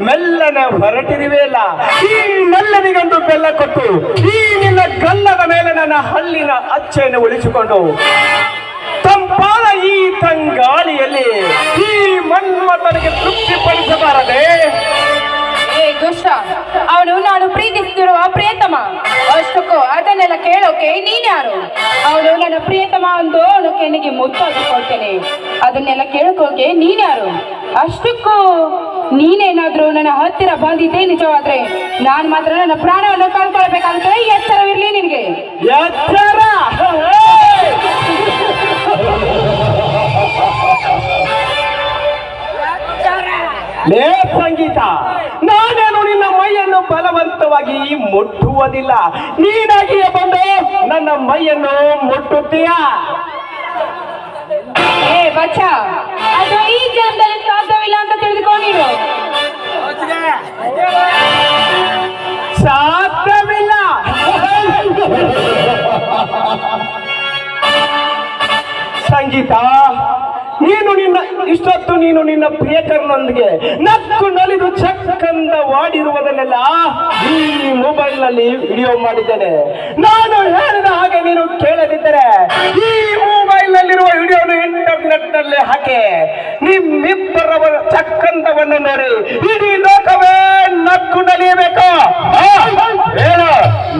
ಮೆಲ್ಲನೆ ಹೊರಟಿರುವೆಯಲ್ಲ ಈ ಮೆಲ್ಲನಿಗೊಂದು ಬೆಲ್ಲ ಕೊಟ್ಟು ಈ ನಿನ್ನ ಗಲ್ಲದ ಮೇಲೆ ನನ್ನ ಹಲ್ಲಿನ ಅಚ್ಚೆಯನ್ನು ಉಳಿಸಿಕೊಂಡು ತಂಪಾದ ಈ ತಂಗಾಳಿಯಲ್ಲಿ ಈ ಮನ್ಮಥನಿಗೆ ತೃಪ್ತಿಪಡಿಸಬಾರದೆ ದುಷ್ಟ, ಅವನು ನಾನು ಪ್ರೀತಿಸುತ್ತಿರುವ ಪ್ರಿಯತಮ. ಅಷ್ಟಕ್ಕೂ ಅದನ್ನೆಲ್ಲ ಕೇಳೋಕೆ ನೀನ್ಯಾರು ಅವನು ನನ್ನ ಪ್ರಿಯತಮ ಅಂದು ಅವನು ಕೆನ್ನಿಗೆ ಮುತ್ತಾಗಿ ಕೊಡ್ತೇನೆ ಅದನ್ನೆಲ್ಲ ಕೇಳೋಕೆ ನೀನ್ಯಾರು ಅಷ್ಟಕ್ಕೂ ನೀನೇನಾದ್ರೂ ನನ್ನ ಹತ್ತಿರ ಬಂದಿದ್ದೇ ನಿಜವಾದ್ರೆ ನಾನು ಮಾತ್ರ ನನ್ನ ಪ್ರಾಣವನ್ನು ಕಳ್ಕೊಳ್ಬೇಕಾಗುತ್ತೆ. ಎಚ್ಚರವಿರ್ಲಿ ನಿನಗೆ. ಎಚ್ಚರ ಲೇ ಸಂಗೀತ ನಾನೇನು ನಿನ್ನ ಮೈಯನ್ನು ಬಲವಂತವಾಗಿ ಮುಟ್ಟುವುದಿಲ್ಲ. ನೀನಾಗಿಯೇ ಬಂದು ನನ್ನ ಮೈಯನ್ನು ಮುಟ್ಟುತ್ತೀಯ? ಏ ಬಚ್ಚ. ಅದು ಈ ಜನ್ಮದಲ್ಲಿ ಸಾಧ್ಯವಿಲ್ಲ ಅಂತ ತಿಳಿದುಕೊ ಸಂಗೀತ. ನೀನು ನಿನ್ನ ಇಷ್ಟೊತ್ತು ನೀನು ನಿನ್ನ ಪ್ರಿಯಕರನೊಂದಿಗೆ ನಕ್ಕು ನಲಿದು ಚಕ್ಕಂದ ವಾಡಿರುವುದನ್ನೆಲ್ಲ ಈ ಮೊಬೈಲ್ನಲ್ಲಿ ವಿಡಿಯೋ ಮಾಡಿದ್ದೇನೆ. ನಾನು ಹೇಳಿದ ಹಾಗೆ ನೀನು ಕೇಳದಿದ್ದರೆ ಈ ಮೊಬೈಲ್ ನಲ್ಲಿರುವ ವಿಡಿಯೋನು ಇಂಟರ್ನೆಟ್ನಲ್ಲಿ ಹಾಕಿ ನಿಮ್ಮಿಬ್ಬರವರ ಚಕ್ಕಂದವನ್ನು ನೋಡಿ ಇಡೀ ಲೋಕವೇ ನಕ್ಕು ನಲಿಯಬೇಕು.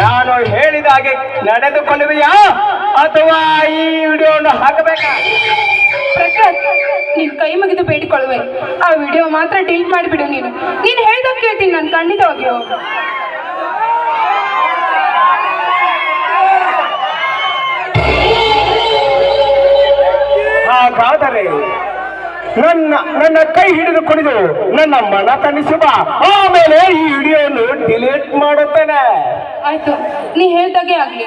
ನಾನು ಹೇಳಿದ ಹಾಗೆ ನಡೆದುಕೊಳ್ಳುವೆಯಾ? ಅಥವಾ ಈ ವಿಡಿಯೋನ ಹಾಕಬೇಕಾ? ಪ್ರಕಾಶ್ ನೀನ್ ಕೈ ಮುಗಿದು ಬೇಡಿಕೊಳ್ಳುವೆ. ಆ ವಿಡಿಯೋ ಮಾತ್ರ ಡಿಲೀಟ್ ಮಾಡಿಬಿಡು ನೀನು. ನೀನು ಹೇಳ್ದಾಗ ಕೇಳ್ತೀನಿ ನಾನು ಖಂಡಿತವಾಗಿಯೂ ಹಾಗಾದರೆ ನನ್ನ ನನ್ನ ಕೈ ಹಿಡಿದು ಕುಡಿದು ನನ್ನ ಮನ ತಣಿಸುವ ಆಮೇಲೆ ಈ ವಿಡಿಯೋನು ಡಿಲೀಟ್ ಮಾಡುತ್ತೇನೆ. ಆಯ್ತು ನೀ ಹೇಳ್ದಾಗೆ ಆಗ್ಲಿ.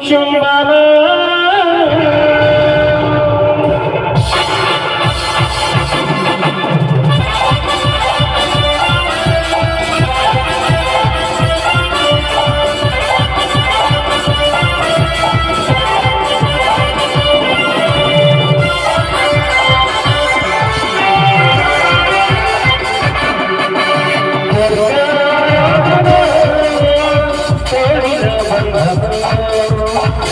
ನೀಡು